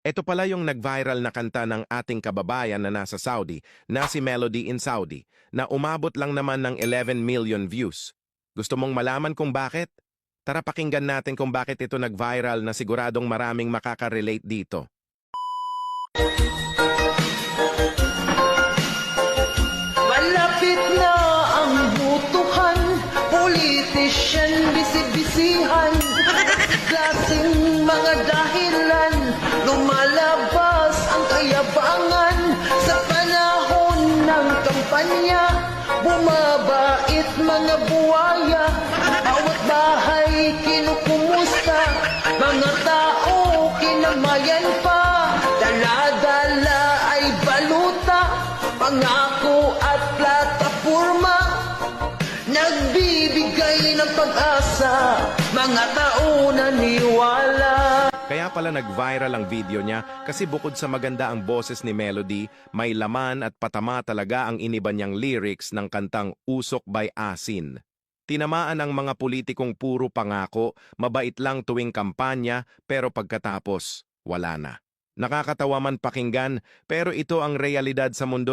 Ito pala yung nag-viral na kanta ng ating kababayan na nasa Saudi, na si Melody in Saudi, na umabot lang naman ng 11 million views. Gusto mong malaman kung bakit? Tara pakinggan natin kung bakit ito nag-viral na siguradong maraming makaka-relate dito. Malapit na ang butuhan Politician, bisibisihan Klaseng mga dahilan Lumalabas ang kayabangan Sa panahon ng kampanya. Bumabait mga buwaya Bawat bahay kinukumusta. Mga tao kinamayan pa Dala-dala ay baluta. Pangako at plataforma Nagbibigay ng pag-asa. Mga tao naniwala Kaya pala nag-viral ang video niya kasi bukod sa maganda ang boses ni Melody, may laman at patama talaga ang iniba niyang lyrics ng kantang Usok by Asin. Tinamaan ang mga politikong puro pangako, mabait lang tuwing kampanya, pero pagkatapos, wala na. Nakakatawa man pakinggan, pero ito ang realidad sa mundo